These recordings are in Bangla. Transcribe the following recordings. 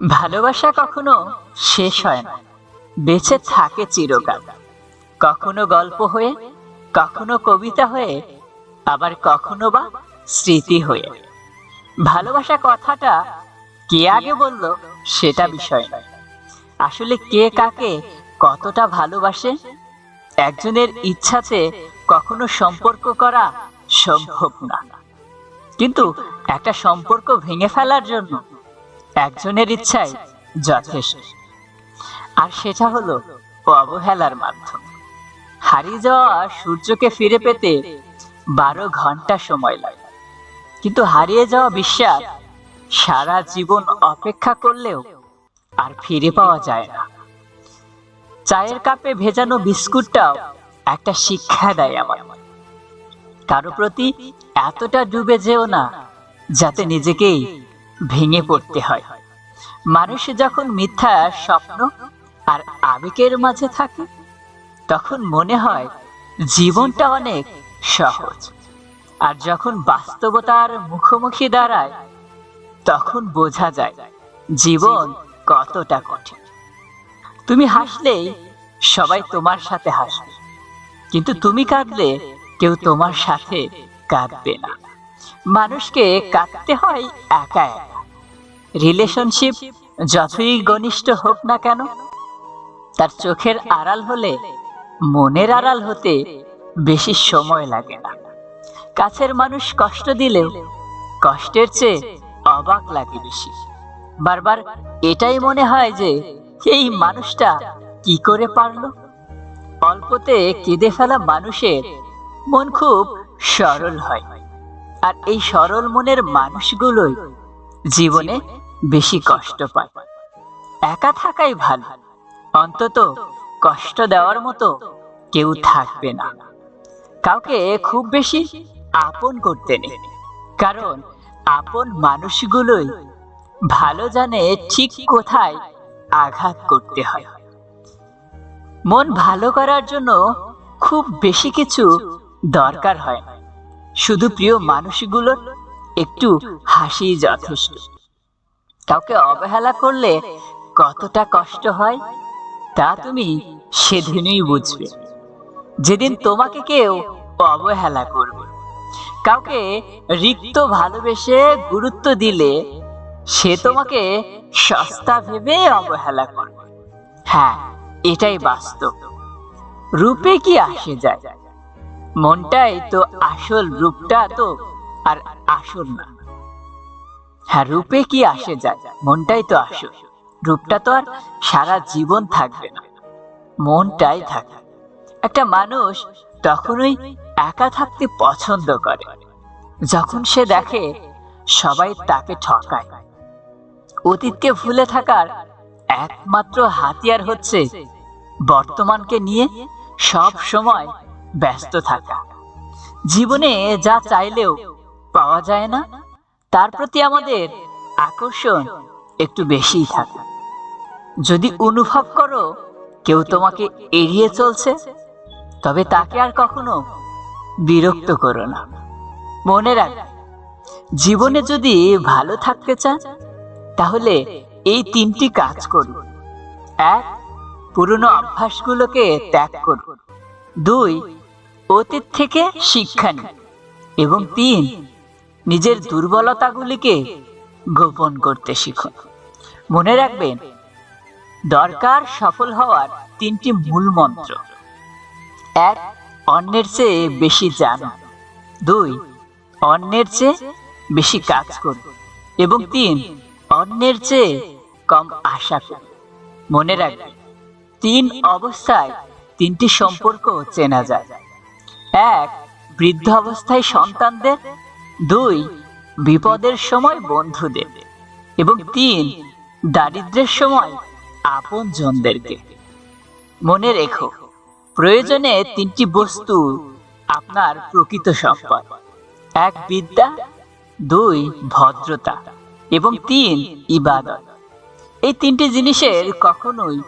ভালোবাসা কখনো শেষ হয় না। বেঁচে থাকে চিরকাল। কখনো গল্প হয়ে, কখনো কবিতা হয়ে, আবার কখনো বা স্মৃতি হয়ে। ভালোবাসা কথাটা কে আগে বলল সেটা বিষয় নয়। আসলে কে কাকে কতটা ভালোবাসে, একজনের ইচ্ছাতে কখনো সম্পর্ক করা সম্ভব না। কিন্তু একটা সম্পর্ক ভেঙে ফেলার জন্য একজনের ইচ্ছাই যথেষ্ট। আর সেটা হলো অবহেলার মাধ্যম। হারিয়ে যাওয়া সূর্যকে ফিরে পেতে বারো ঘণ্টা সময় লাগে। কিন্তু হারিয়ে যাওয়া বিশ্বাস সারা জীবন অপেক্ষা করলেও আর ফিরে পাওয়া যায় না। চায়ের কাপে ভেজানো বিস্কুটটাও একটা শিক্ষা দেয় আমার। কারও প্রতি এতটা ডুবে যেও না, যাতে নিজেকেই ভেঙে পড়তে হয়। মানুষ যখন মিথ্যা, স্বপ্ন আর আবেগের মাঝে থাকে, তখন মনে হয় জীবনটা অনেক সহজ। আর যখন বাস্তবতার মুখোমুখি দাঁড়ায়, তখন বোঝা যায় জীবন কতটা কঠিন। তুমি হাসলেই সবাই তোমার সাথে হাসবে, কিন্তু তুমি কাঁদলে কেউ তোমার সাথে কাঁদবে না। মানুষকে কাঁদতে হয় একা একা। রিলেশনশিপ যতই ঘনিষ্ঠ হোক না কেন, তার চোখের আড়াল হলে মনের আড়াল হতে বেশি সময় লাগে না। কাছের মানুষ কষ্ট দিলেও কষ্টের চেয়ে অবাক লাগে বেশি। বারবার এটাই মনে হয় যে, এই মানুষটা কি করে পারল? অল্পতে কেঁদে ফেলা মানুষের মন খুব সরল হয়। আর এই সরল মনের মানুষগুলোই জীবনে বেশি কষ্ট পায়। একা থাকাই ভালো। অন্তত কষ্ট দেওয়ার মতো কেউ থাকবে না। কাউকে খুব বেশি আপন করতে নেই। কারণ আপন মানুষগুলোই ভালো জানে ঠিক কোথায় আঘাত করতে হয়। মন ভালো করার জন্য খুব বেশি কিছু দরকার হয় না। শুধু প্রিয় মানুষগুলোর একটু হাসি যথেষ্ট। কাউকে অবহেলা করলে কতটা কষ্ট হয়, তা তুমি সেদিনই বুঝবে। যেদিন তোমাকে কেউ অবহেলা করবে। কাউকে রিক্ত ভালোবেসে গুরুত্ব দিলে সে তোমাকে সস্তা ভেবে অবহেলা করবে। হ্যাঁ এটাই বাস্তব। রূপে কি আসে যায়? মনটাই তো আসল রূপটা তো আর আসল না। হ্যাঁ রূপে কি আসে যায়? মনটাই তো আসল। রূপটা তো আর সারা জীবন থাকবে না। মনটাই থাকে। একটা মানুষ তখনই একা থাকতে পছন্দ করে। যখন সে দেখে সবাই তাকে ঠকায়। অতীতকে ভুলে থাকার একমাত্র হাতিয়ার হচ্ছে বর্তমানকে নিয়ে সব সময় ব্যস্ত থাকা। জীবনে যা চাইলেও পাওয়া যায় না, তার প্রতি আমাদের আকর্ষণ একটু বেশিই থাকে। যদি অনুভব করো কেউ তোমাকে এড়িয়ে চলছে, তবে তাকে আর কখনো বিরক্ত করো না। মনে রাখ জীবনে যদি ভালো থাকতে চান, তাহলে এই তিনটি কাজ করুন। এক, পুরনো অভ্যাসগুলোকে ত্যাগ করুন। দুই, অতীত থেকে শিক্ষা নিন এবং তিন, নিজের দুর্বলতাগুলিকে গোপন করতে শিখুন। মনে রাখবেন, দরকার সফল হওয়ার তিনটি মূল মন্ত্র। এক, অন্যের চেয়ে বেশি জানো। দুই, অন্যের চেয়ে বেশি কাজ করুন এবং তিন, অন্যের চেয়ে কম আশা করুন মনে রাখবেন, তিন অবস্থায় তিনটি সম্পর্ক চেনা যায়। এক, বৃদ্ধ অবস্থায় সন্তানদের। দুই, বিপদের সময় বন্ধুদের। এবং তিন, দারিদ্রের সময় আপন জনদেরকে মনে রেখো, প্রয়োজনে তিনটি বস্তু আপনার প্রকৃত সম্পদ। এক, বিদ্যা। দুই, ভদ্রতা। এবং তিন, ইবাদত। এই তিনটি জিনিসের কখনোই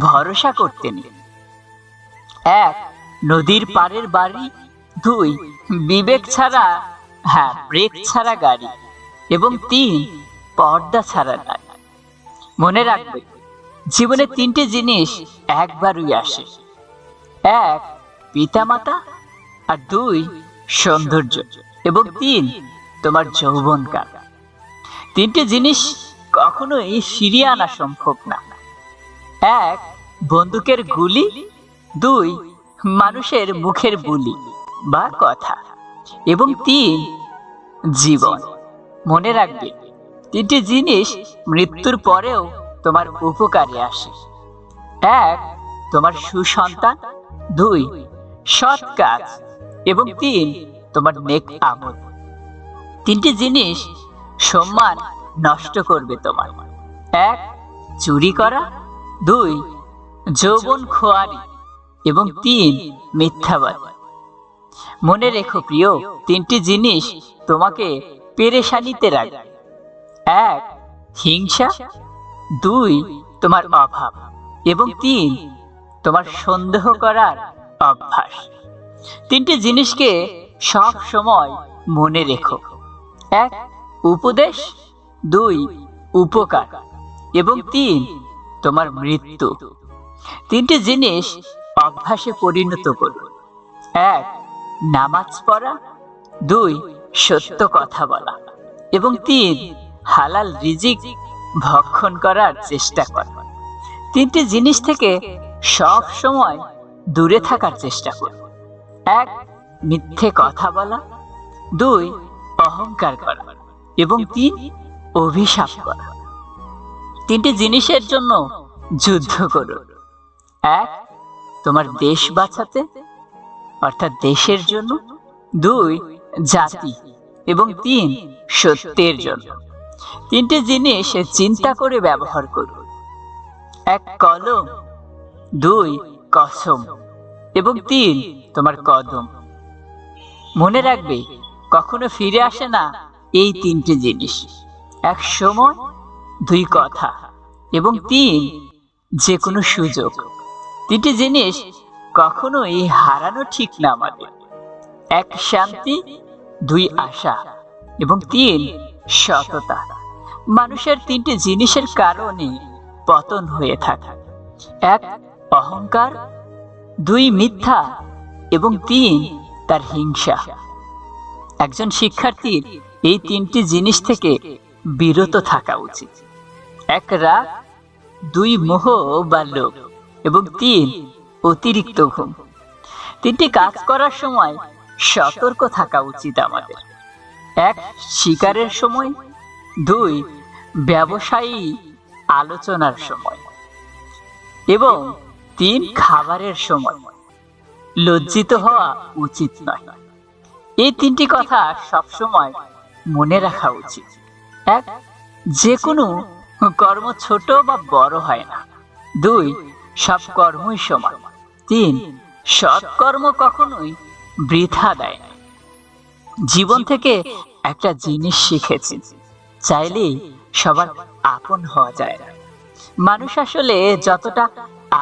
ভরসা করতে নেই। এক, নদীর পাড়ের বাড়ি। দুই, বিবেক ছাড়া হ্যাঁ ব্রেক ছাড়া গাড়ি। এবং তিন, পর্দা ছাড়া গাড়ি। মনে রাখবে, জীবনে তিনটে জিনিস একবারই আসে। এক, পিতামাতা। আর দুই, সৌন্দর্য। এবং তিন, তোমার যৌবন যৌবনকাল তিনটে জিনিস কখনোই ফিরিয়ে আনা সম্ভব না। এক, বন্দুকের গুলি। দুই, মানুষের মুখের বুলি বা কথা এবং তিন, জীবন। মনে রাখবে, তিনটি জিনিস মৃত্যুর পরেও তোমার উপকারে আসে। এক, তোমার সুসন্তান। দুই, সৎ কাজ। এবং তিন, তোমার নেক আমল। তিনটি জিনিস সম্মান নষ্ট করবে তোমার। এক, চুরি করা। দুই, যৌবন খোয়ারি। এবং তিন মিথ্যাবাদ। মনে রেখো প্রিয় তিনটি জিনিস তোমাকে পেরেশানিতে রাখবে এক হিংসা। দুই তোমার অভাব। এবং তিন তোমার সন্দেহ করার অভ্যাস। তিনটি জিনিসকে সব সময় মনে রেখো। এক উপদেশ। দুই উপকার। এবং তিন তোমার মৃত্যু। তিনটি জিনিস অভ্যাসে পরিণত করো এক, নামাজ পড়া। দুই, সত্য কথা বলা। এবং তিন, হালাল রিজিক ভক্ষণ করার চেষ্টা কর। তিনটি জিনিস থেকে সব সময় দূরে থাকার চেষ্টা কর এক, মিথ্যে কথা বলা। দুই, অহংকার করা। এবং তিন, অভিশাপ করা। তিনটি জিনিসের জন্য যুদ্ধ করো। এক তোমার দেশ বাঁচাতে, অর্থাৎ দেশের জন্য, দুই, জাতি, এবং তিন, সত্যের জন্য। তিনটি জিনিস চিন্তা করে ব্যবহার করুন এক, কলম, দুই, কসম, এবং তিন, তোমার কদম। মনে রাখবে, কখনো ফিরে আসে না এই তিনটি জিনিস। এক, সময়, দুই, কথা, এবং তিন যে কোনো সুযোগ। তিনটি জিনিস কখনোই হারানো ঠিক না আমাদের। এক, শান্তি, দুই, আশা, এবং তিন, সততা। মানুষের তিনটি জিনিসের কারণে পতন হয়ে থাকে। এক, অহংকার, দুই, মিথ্যা, এবং তিন, তার হিংসা। একজন শিক্ষার্থীর এই তিনটি জিনিস থেকে বিরত থাকা উচিত। এক, রাগ, দুই, মোহ বা লোভ। এবং তিন, অতিরিক্ত ঘুম। তিনটি কাজ করার সময় সতর্ক থাকা উচিত আমাদের। এক, শিকারের সময়। দুই, ব্যবসায়ী আলোচনার সময়। এবং তিন, খাবারের সময়। লজ্জিত হওয়া উচিত নয়। এই তিনটি কথা সবসময় মনে রাখা উচিত। এক যে কোনো কর্ম ছোট বা বড় হয় না। দুই সব কর্মই সমান। তিন সৎ কর্ম কখনোই বৃথা দেয় না। জীবন থেকে একটা জিনিস শিখেছি, চাইলেই সবার আপন হওয়া যায় না। মানুষ আসলে যতটা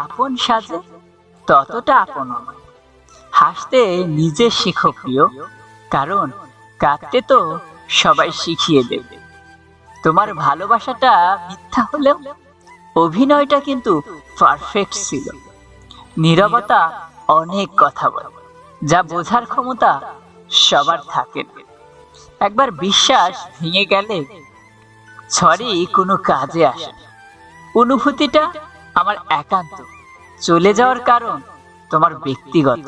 আপন সাজে, ততটা আপন হাসতে নিজে শিখো প্রিয়, কারণ কাঁদতে তো সবাই শিখিয়ে দেবে। তোমার ভালোবাসাটা মিথ্যা হলেও অভিনয়টা কিন্তু পারফেক্ট ছিল। নীরবতা অনেক কথা বলে, যা বোঝার ক্ষমতা সবার থাকে না। একবার বিশ্বাস ভেঙে গেলে সরি কোনো কাজে আসে অনুভূতিটা আমার একান্ত, চলে যাওয়ার কারণ তোমার ব্যক্তিগত।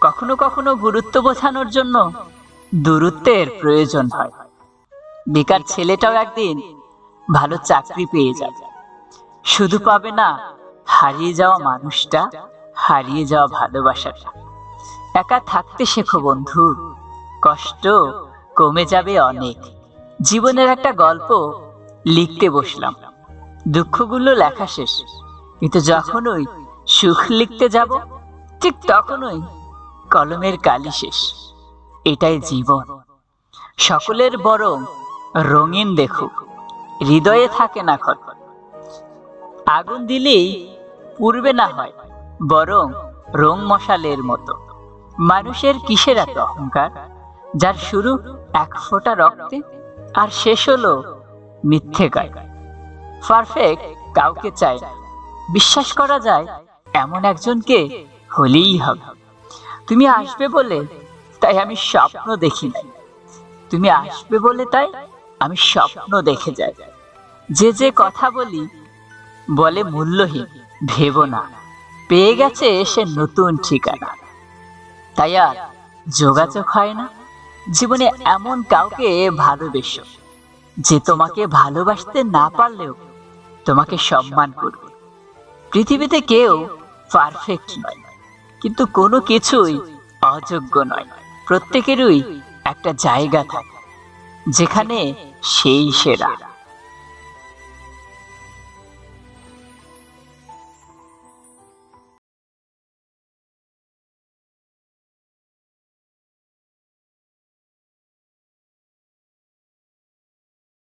কখনো কখনো গুরুত্ব বোঝানোর জন্য দূরত্বের প্রয়োজন হয়। বেকার ছেলেটাও একদিন ভালো চাকরি পেয়ে যাবে। শুধু পাবে না হারিয়ে যাওয়া মানুষটা হারিয়ে যাওয়া ভালোবাসাটা একা থাকতে শেখো বন্ধু, কষ্ট কমে যাবে অনেক। জীবনের একটা গল্প লিখতে বসলাম। দুঃখগুলো লেখা শেষ। কিন্তু যখনই সুখ লিখতে যাব, ঠিক তখনই কলমের কালি শেষ। এটাই জীবন। সকলের বরং রঙিন দেখুক, হৃদয়ে থাকে না ক্ষত আগুন দিলেই পূর্বে না হয়, বরং রং মশালের মতো। মানুষের কিসের এত অহংকার? যার শুরু এক ফোঁটা রক্তে আর শেষ হলো মিথ্যে গায়। পারফেক্ট কাউকে চাই না। বিশ্বাস করা যায় এমন একজনকে হলেই হবে। তুমি আসবে বলে তাই আমি স্বপ্ন দেখি নাই। তুমি আসবে বলে তাই আমি স্বপ্ন দেখে যাই। যে যে কথা বলি বলে মূল্যহীন ভেব না পেয়ে গেছে সে নতুন ঠিকানা। তাই আর যোগাযোগ হয় না। জীবনে এমন কাউকে ভালোবেসো, যে তোমাকে ভালোবাসতে না পারলেও তোমাকে সম্মান করবে। পৃথিবীতে কেউ পারফেক্ট নয়, কিন্তু কোনো কিছুই অযোগ্য নয়। প্রত্যেকেরই একটা জায়গা থাকে, যেখানে সেই সেরা।